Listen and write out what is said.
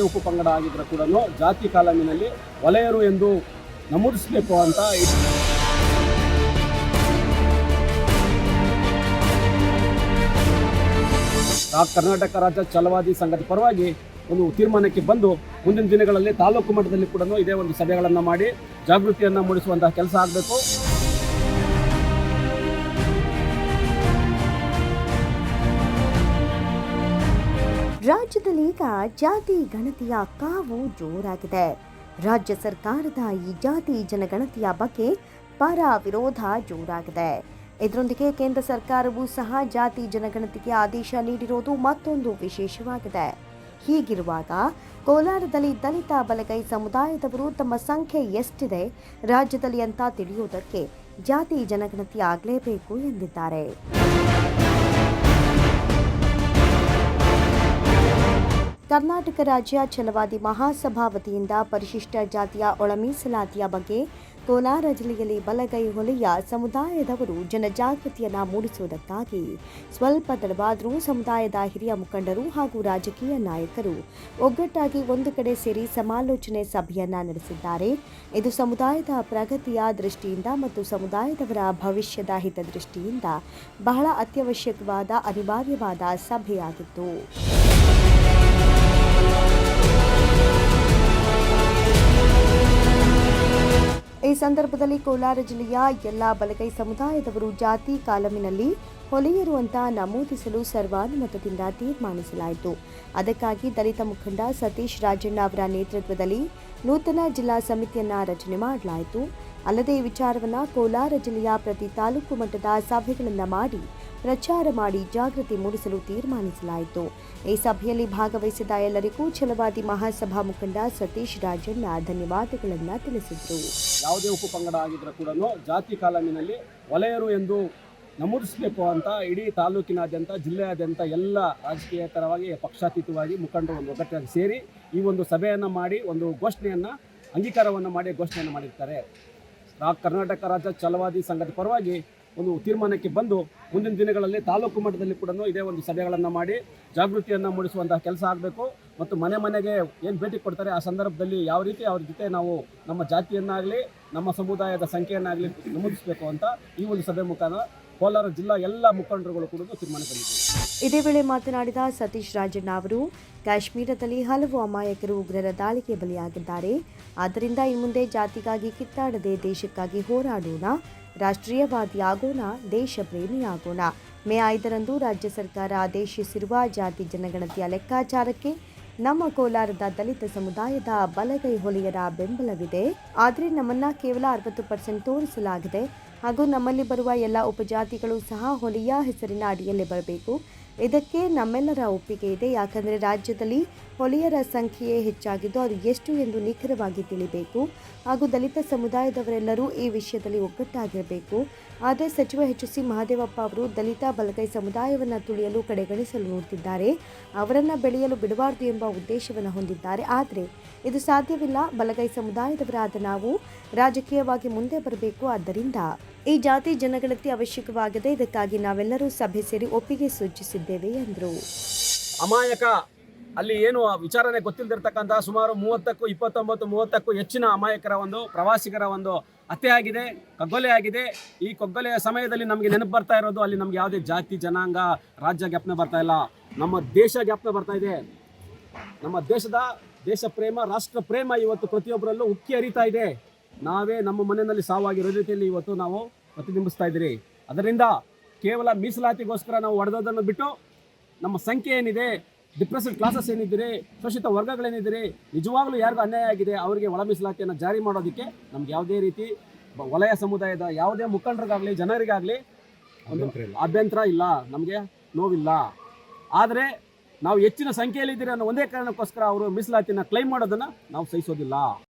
ಯಾವುದೇ ಉಪಪಂಗಡ ಆಗಿದ್ರೂ ಕೂಡ ಜಾತಿ ಕಾಲಮಿನಲ್ಲಿ ವಲಯರು ಎಂದು ನಮೂದಿಸಬೇಕು ಅಂತ ಕರ್ನಾಟಕ ರಾಜ್ಯ ಛಲವಾದಿ ಸಂಘದ ಪರವಾಗಿ ಒಂದು ತೀರ್ಮಾನಕ್ಕೆ ಬಂದು ಮುಂದಿನ ದಿನಗಳಲ್ಲಿ ತಾಲೂಕು ಮಟ್ಟದಲ್ಲಿ ಕೂಡ ಇದೇ ಒಂದು ಸಭೆಗಳನ್ನು ಮಾಡಿ ಜಾಗೃತಿಯನ್ನು ಮೂಡಿಸುವಂತಹ ಕೆಲಸ ಆಗಬೇಕು. ರಾಜ್ಯದಲ್ಲೀಗ ಜಾತಿ ಗಣತಿಯ ಕಾವು ಜೋರಾಗಿದೆ. ರಾಜ್ಯ ಸರ್ಕಾರದ ಈ ಜಾತಿ ಜನಗಣತಿಯ ಬಗ್ಗೆ ಪರ ವಿರೋಧ ಜೋರಾಗಿದೆ. ಇದರೊಂದಿಗೆ ಕೇಂದ್ರ ಸರ್ಕಾರವು ಸಹ ಜಾತಿ ಜನಗಣತಿಗೆ ಆದೇಶ ನೀಡಿರೋದು ಮತ್ತೊಂದು ವಿಶೇಷವಾಗಿದೆ. ಹೀಗಿರುವಾಗ ಕೋಲಾರದಲ್ಲಿ ದಲಿತ ಬಲಗೈ ಸಮುದಾಯದವರು ತಮ್ಮ ಸಂಖ್ಯೆ ಎಷ್ಟಿದೆ, ರಾಜ್ಯದಲ್ಲಿ ಅಂತ ತಿಳಿಯುವುದಕ್ಕೆ ಜಾತಿ ಜನಗಣತಿ ಆಗಲೇಬೇಕು ಎಂದಿದ್ದಾರೆ. ಕರ್ನಾಟಕ ರಾಜ್ಯ ಛಲವಾದಿ ಮಹಾಸಭಾ ವತಿಯಿಂದ ಪರಿಶಿಷ್ಟ ಜಾತಿಯ ಒಳಮೀಸಲಾತಿಯ ಬಗ್ಗೆ ಕೋಲಾರ ಜಿಲ್ಲೆಯಲ್ಲಿ ಬಲಗೈ ಹೊಲೆಯ ಸಮುದಾಯದವರು ಜನಜಾಗೃತಿಯನ್ನು ಮೂಡಿಸುವುದಕ್ಕಾಗಿ ಸ್ವಲ್ಪ ತಡವಾದರೂ ಸಮುದಾಯದ ಹಿರಿಯ ಮುಖಂಡರು ಹಾಗೂ ರಾಜಕೀಯ ನಾಯಕರು ಒಗ್ಗಟ್ಟಾಗಿ ಒಂದು ಕಡೆ ಸೇರಿ ಸಮಾಲೋಚನೆ ಸಭೆಯನ್ನು ನಡೆಸಿದ್ದಾರೆ. ಇದು ಸಮುದಾಯದ ಪ್ರಗತಿಯ ದೃಷ್ಟಿಯಿಂದ ಮತ್ತು ಸಮುದಾಯದವರ ಭವಿಷ್ಯದ ಹಿತದೃಷ್ಟಿಯಿಂದ ಬಹಳ ಅತ್ಯವಶ್ಯಕವಾದ ಅನಿವಾರ್ಯವಾದ ಸಭೆಯಾಗಿತ್ತು. ಸಂದರ್ಭದಲ್ಲಿ ಕೋಲಾರ ಜಿಲ್ಲೆಯ ಎಲ್ಲ ಬಲಗೈ ಸಮುದಾಯದವರು ಜಾತಿ ಕಾಲಮಿನಲ್ಲಿ ಹೊಲೆಯರು ಅಂತ ನಮೂದಿಸಲು ಸರ್ವಾನುಮತದಿಂದ ತೀರ್ಮಾನಿಸಲಾಯಿತು. ಅದಕ್ಕಾಗಿ ದಲಿತ ಮುಖಂಡ ಸತೀಶ್ ರಾಜಣ್ಣ ಅವರ ನೇತೃತ್ವದಲ್ಲಿ ನೂತನ ಜಿಲ್ಲಾ ಸಮಿತಿಯನ್ನ ರಚನೆ ಮಾಡಲಾಯಿತು. ಅಲ್ಲದೆ ಈ ವಿಚಾರವನ್ನ ಕೋಲಾರ ಜಿಲ್ಲೆಯ ಪ್ರತಿ ತಾಲೂಕು ಮಟ್ಟದ ಸಭೆಗಳನ್ನು ಮಾಡಿ ಪ್ರಚಾರ ಮಾಡಿ ಜಾಗೃತಿ ಮೂಡಿಸಲು ತೀರ್ಮಾನಿಸಲಾಯಿತು. ಈ ಸಭೆಯಲ್ಲಿ ಭಾಗವಹಿಸಿದ ಎಲ್ಲರಿಗೂ ಛಲವಾದಿ ಮಹಾಸಭಾ ಮುಖಂಡ ಸತೀಶ್ ರಾಜಣ್ಣ ಧನ್ಯವಾದಗಳನ್ನು ತಿಳಿಸಿದರು. ಯಾವುದೇ ಉಪಪಂಗಡ ಆಗಿದ್ರೂ ಕೂಡ ಜಾತಿ ಕಾಲಮಿನಲ್ಲಿ ವಲಯರು ಎಂದು ನಮೂದಿಸಬೇಕು ಅಂತ ಇಡೀ ತಾಲೂಕಿನಾದ್ಯಂತ, ಜಿಲ್ಲೆಯಾದ್ಯಂತ ಎಲ್ಲ ರಾಜಕೀಯತರವಾಗಿ ಪಕ್ಷಾತೀತವಾಗಿ ಮುಖಂಡರು ಒಂದು ಒಗ್ಗಟ್ಟಾಗಿ ಸೇರಿ ಈ ಒಂದು ಸಭೆಯನ್ನು ಮಾಡಿ, ಒಂದು ಘೋಷಣೆಯನ್ನು, ಅಂಗೀಕಾರವನ್ನು ಮಾಡಿ, ಘೋಷಣೆಯನ್ನು ಮಾಡಿರ್ತಾರೆ. ಕರ್ನಾಟಕ ರಾಜ್ಯ ಛಲವಾದಿ ಸಂಘದ ಪರವಾಗಿ ಒಂದು ತೀರ್ಮಾನಕ್ಕೆ ಬಂದು ಮುಂದಿನ ದಿನಗಳಲ್ಲಿ ತಾಲೂಕು ಮಟ್ಟದಲ್ಲಿ ಕೂಡ ಇದೇ ಒಂದು ಸಭೆಗಳನ್ನು ಮಾಡಿ ಜಾಗೃತಿಯನ್ನು ಮೂಡಿಸುವಂತಹ ಕೆಲಸ ಆಗಬೇಕು ಮತ್ತು ಮನೆ ಮನೆಗೆ ಏನು ಭೇಟಿ ಕೊಡ್ತಾರೆ ಆ ಸಂದರ್ಭದಲ್ಲಿ ಯಾವ ರೀತಿ ಅವ್ರ ಜೊತೆ ನಾವು ನಮ್ಮ ಜಾತಿಯನ್ನಾಗಲಿ, ನಮ್ಮ ಸಮುದಾಯದ ಸಂಖ್ಯೆಯನ್ನಾಗಲಿ ನಮೂದಿಸಬೇಕು ಅಂತ ಈ ಒಂದು ಸಭೆ ಮುಖಾಂತರ ಕೋಲಾರ ಜಿಲ್ಲಾ ಎಲ್ಲ ಮುಖಂಡರುಗಳು ಕೂಡ ತೀರ್ಮಾನ ಇದೇ ವೇಳೆ ಮಾತನಾಡಿದ ಸತೀಶ್ ರಾಜಣ್ಣ ಅವರು, ಕಾಶ್ಮೀರದಲ್ಲಿ ಹಲವು ಅಮಾಯಕರು ಉಗ್ರರ ದಾಳಿಗೆ ಬಲಿಯಾಗಿದ್ದಾರೆ. ಆದ್ದರಿಂದ ಈ ಮುಂದೆ ಜಾತಿಗಾಗಿ ಕಿತ್ತಾಡದೆ ದೇಶಕ್ಕಾಗಿ ಹೋರಾಡೋಣ. ರಾಷ್ಟ್ರೀಯವಾದಿ ದೇಶಪ್ರೇಮಿಯಾಗೋಣ ದೇಶ ಪ್ರೇಮಿ ಆಗೋಣ. ಮೇ ಐದರಂದು ರಾಜ್ಯ ಸರ್ಕಾರ ಆದೇಶಿಸಿರುವ ಜಾತಿ ಜನಗಣತಿಯ ಲೆಕ್ಕಾಚಾರಕ್ಕೆ ನಮ್ಮ ಕೋಲಾರದ ದಲಿತ ಸಮುದಾಯದ ಬಲಗೈ ಹೊಲಿಯರ ಬೆಂಬಲವಿದೆ. ಆದರೆ ನಮ್ಮನ್ನ ಕೇವಲ ಅರವತ್ತು ಪರ್ಸೆಂಟ್ ತೋರಿಸಲಾಗಿದೆ. ಹಾಗೂ ನಮ್ಮಲ್ಲಿ ಬರುವ ಎಲ್ಲ ಉಪಜಾತಿಗಳು ಸಹ ಹೊಲಿಯ ಹೆಸರಿನ ಅಡಿಯಲ್ಲಿ ಬರಬೇಕು. ಇದಕ್ಕೆ ನಮ್ಮೆಲ್ಲರ ಒಪ್ಪಿಗೆ ಇದೆ. ಯಾಕಂದರೆ ರಾಜ್ಯದಲ್ಲಿ ಹೊಲಿಯರ ಸಂಖ್ಯೆಯೇ ಹೆಚ್ಚಾಗಿದ್ದು ಅದು ಎಷ್ಟು ಎಂದು ನಿಖರವಾಗಿ ತಿಳಿಬೇಕು. ಹಾಗೂ ದಲಿತ ಸಮುದಾಯದವರೆಲ್ಲರೂ ಈ ವಿಷಯದಲ್ಲಿ ಒಗ್ಗಟ್ಟಾಗಿರಬೇಕು. ಆದರೆ ಸಚಿವ ಎಚ್ ಸಿ ಮಹಾದೇವಪ್ಪ ಅವರು ದಲಿತ ಬಲಗೈ ಸಮುದಾಯವನ್ನು ತುಳಿಯಲು ಕಡೆಗಣಿಸಲು ನೋಡುತ್ತಿದ್ದಾರೆ ಅವರನ್ನು ಬೆಳೆಯಲು ಬಿಡಬಾರದು ಎಂಬ ಉದ್ದೇಶವನ್ನು ಹೊಂದಿದ್ದಾರೆ. ಆದರೆ ಇದು ಸಾಧ್ಯವಿಲ್ಲ. ಬಲಗೈ ಸಮುದಾಯದವರಾದ ನಾವು ರಾಜಕೀಯವಾಗಿ ಮುಂದೆ ಬರಬೇಕು. ಆದ್ದರಿಂದ ಈ ಜಾತಿ ಜನಗಣತಿ ಅವಶ್ಯಕವಾಗಿದೆ ಇದಕ್ಕಾಗಿ ನಾವೆಲ್ಲರೂ ಸಭೆ ಸೇರಿ ಒಪ್ಪಿಗೆ ಸೂಚಿಸಿದ್ದೇವೆ ಎಂದರು. ಅಮಾಯಕ, ಅಲ್ಲಿ ಏನು ವಿಚಾರಣೆ ಗೊತ್ತಿಲ್ಲದಿರ್ತಕ್ಕಂಥ ಸುಮಾರು ಮೂವತ್ತಕ್ಕೂ ಇಪ್ಪತ್ತೊಂಬತ್ತು, ಮೂವತ್ತಕ್ಕೂ ಹೆಚ್ಚಿನ ಅಮಾಯಕರ ಒಂದು, ಪ್ರವಾಸಿಗರ ಒಂದು ಹತ್ಯೆ ಆಗಿದೆ, ಕಗ್ಗೊಲೆ ಆಗಿದೆ. ಈ ಕಗ್ಗೊಲೆಯ ಸಮಯದಲ್ಲಿ ನಮಗೆ ನೆನಪು ಬರ್ತಾ ಇರೋದು, ಅಲ್ಲಿ ನಮ್ಗೆ ಯಾವುದೇ ಜಾತಿ, ಜನಾಂಗ, ರಾಜ್ಯ ಜ್ಞಾಪನೆ ಬರ್ತಾ ಇಲ್ಲ. ನಮ್ಮ ದೇಶ ಜ್ಞಾಪನೆ ಬರ್ತಾ ಇದೆ. ನಮ್ಮ ದೇಶದ ದೇಶ ಪ್ರೇಮ, ರಾಷ್ಟ್ರ ಪ್ರೇಮ ಇವತ್ತು ಪ್ರತಿಯೊಬ್ಬರಲ್ಲೂ ಉಕ್ಕಿ ಹರಿತಾ ಇದೆ. ನಾವೇ ನಮ್ಮ ಮನೆಯಲ್ಲಿ ಸಾವಾಗಿರೋ ರೀತಿಯಲ್ಲಿ ಇವತ್ತು ನಾವು ಪ್ರತಿಬಿಂಬಿಸ್ತಾ ಇದ್ದೀರಿ. ಅದರಿಂದ ಕೇವಲ ಮೀಸಲಾತಿಗೋಸ್ಕರ ನಾವು ಒಡೆದೋದನ್ನು ಬಿಟ್ಟು ನಮ್ಮ ಸಂಖ್ಯೆ ಏನಿದೆ ಡಿಪ್ರೆಸ್ಡ್ ಕ್ಲಾಸಸ್ ಏನಿದ್ದೀರಿ ಶೋಷಿತ ವರ್ಗಗಳೇನಿದ್ದೀರಿ ನಿಜವಾಗ್ಲೂ ಯಾರಿಗೂ ಅನ್ಯಾಯ ಆಗಿದೆ ಅವರಿಗೆ ಒಳ ಮೀಸಲಾತಿಯನ್ನು ಜಾರಿ ಮಾಡೋದಕ್ಕೆ ನಮ್ಗೆ ಯಾವುದೇ ರೀತಿ ವಲಯ ಸಮುದಾಯದ ಯಾವುದೇ ಮುಖಂಡರಿಗಾಗಲಿ ಜನರಿಗಾಗಲಿ ಅಭ್ಯಂತರ ಇಲ್ಲ. ನಮಗೆ ನೋವಿಲ್ಲ. ಆದರೆ ನಾವು ಹೆಚ್ಚಿನ ಸಂಖ್ಯೆಯಲ್ಲಿದ್ದೀರಿ ಅನ್ನೋ ಒಂದೇ ಕಾರಣಕ್ಕೋಸ್ಕರ ಅವರು ಮೀಸಲಾತಿಯನ್ನು ಕ್ಲೈಮ್ ಮಾಡೋದನ್ನು ನಾವು ಸಹಿಸೋದಿಲ್ಲ.